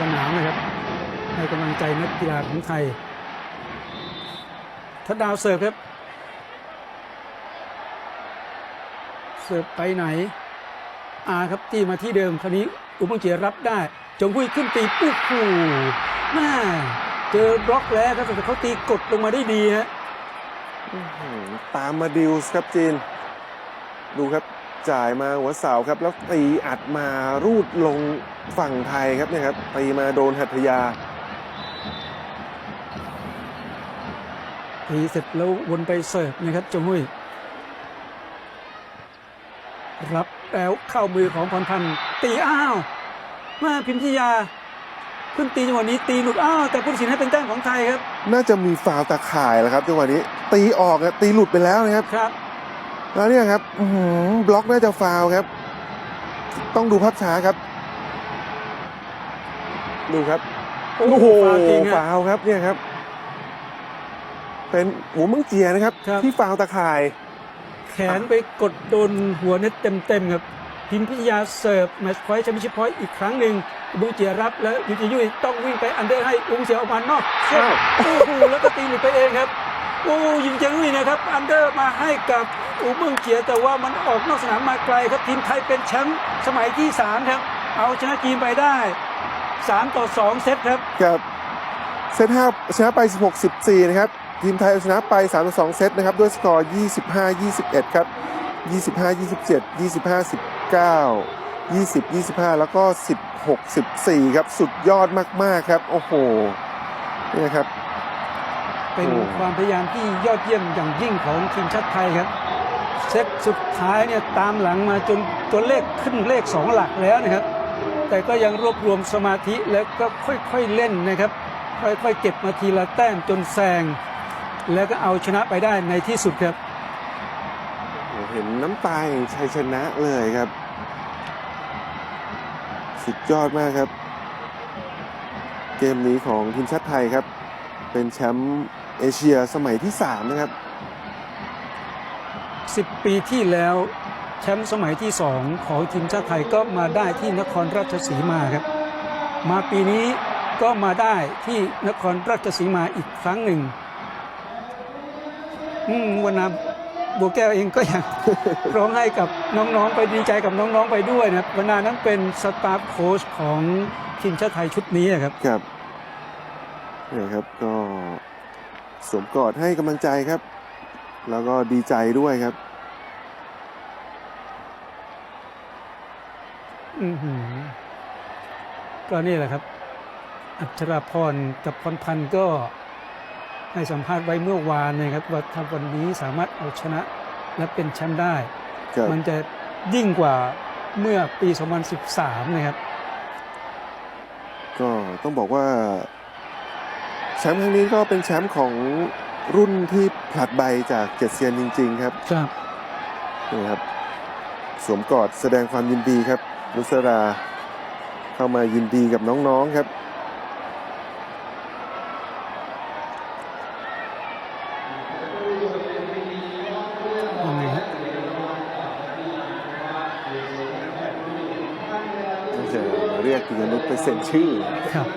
สนามนะครับให้กำลังใจนักกีฬาของไทยทัดดาวเสิร์ฟครับ เสิร์ฟไปไหนอาครับตีมาที่เดิมคราวนี้อุบังเกียรับได้ จงพุ้ยขึ้นตีปุ๊บผูแม่เจอบล็อกแล้วครับแต่เขาตีกดลงมาได้ดีฮะตามมาดิวส์ครับจีน ดูครับ จ่ายมาหัวเสาครับ แล้วตีอัดมารูดลงฝั่งไทยครับเนี่ยครับตีมาโดนหัตถยาตีเสร็จแล้ววนไปเสิร์ฟนะครับจงหุยรับแล้วเข้ามือของพรพันธ์ตีอ้าวมาพิมพิยาขึ้นตีจังหวะนี้ตีหลุดอ้าวแต่ผู้ตัดสินให้เป็นแต้มของไทยครับ น่าจะมีฟาวล์ตาข่ายแล้วครับจังหวะนี้ ตีออกอะตีหลุดไปแล้วนะครับครับ แล้วเนี่ยครับอื้อหือบล็อกน่าจะฟาวล์ครับ ต้องดูภาพช้าครับ ดูครับ โอ้โหฟาวล์จริงฮะฟาวล์ครับเนี่ยครับ เป็นหูมึงเจียนะครับครับที่ฟาวล์ตาข่าย แขนไปกดโดนหัวเน็ตเต็มๆครับ พิมพิยาเสิร์ฟแมตช์พอยต์แชมเปี้ยนชิพพอยต์อีกครั้งหนึ่งบุงเจียรับแล้วยูจิยุยต้องวิ่งไปอันเดอร์ให้อุงเสียออกมานอกเส้นอ้าวโอ้โหแล้วก็ตีหลุดไปเองครับ โอ้ยิงเจียยุยนะครับ อันเดอร์มาให้กับ อูเมืองเจียแต่ว่ามันออกนอกสนามมาไกลครับทีมไทยเป็นแชมป์สมัยที่สามครับ เอาชนะจีนไปได้สามต่อสองเซตครับกับเซตห้าชนะไป 16 14 นะครับ ทีมไทยเอาชนะไป 3 ต่อ 2 เซตนะครับ ด้วยสกอร์ 25 21 ครับ 25 27 25 19 20 25 แล้วก็ 16 14 ครับ สุดยอดมาก ๆ ครับ โอ้โห นี่นะครับ เป็นโอ้ความพยายามที่ยอดเยี่ยมอย่างยิ่งของทีมชาติไทยครับ เซตสุดท้ายเนี่ยตามหลังมาจนตัวเลขขึ้นเลขสองหลักแล้วนะครับ แต่ก็ยังรวบรวมสมาธิแล้วก็ค่อยๆเล่นนะครับ ค่อยๆเก็บมาทีละแต้มจนแซง แล้วก็เอาชนะไปได้ในที่สุดครับเห็นน้ำตาแห่งชัยชนะเลยครับ สุดยอดมากครับ เกมนี้ของทีมชาติไทยครับ เป็นแชมป์เอเชียสมัยที่ 3 นะครับ 10 ปีที่แล้วแชมป์สมัยที่ 2 ของทีมชาติไทยก็มาได้ที่นครราชสีมาครับ มาปีนี้ก็มาได้ที่นครราชสีมาอีกครั้งหนึ่งวันนาบัวแก้วเองก็อยังร้องให้กับน้องๆ ไปดีใจกับน้องๆไปด้วยนะวันนานั้นเป็นสตาฟโค้ชของทีมชาติไทยชุดนี้ครับครับนี่ครับก็สวมกอดให้กำลังใจครับ แล้วก็ดีใจด้วยครับอือหือก็นี่แหละครับ อัชราพรกับพรพันธ์ก็ให้สัมภาษณ์ไว้เมื่อวานนะครับ ว่าถ้าวันนี้สามารถเอาชนะและเป็นแชมป์ได้ครับมันจะยิ่งกว่าเมื่อปี 2013 นะครับ ก็ต้องบอกว่า แชมป์ครั้งนี้ก็เป็นแชมป์ของ รุ่นที่ผลัดใบจากเจ็ดเซียนจริง ๆ ครับครับนี่ครับ สวมกอดแสดงความยินดีครับนุสราเข้ามายินดีกับน้อง ๆ ครับยังไงฮะก็จะเรียกปิยนุชไปเซ็นชื่อครับ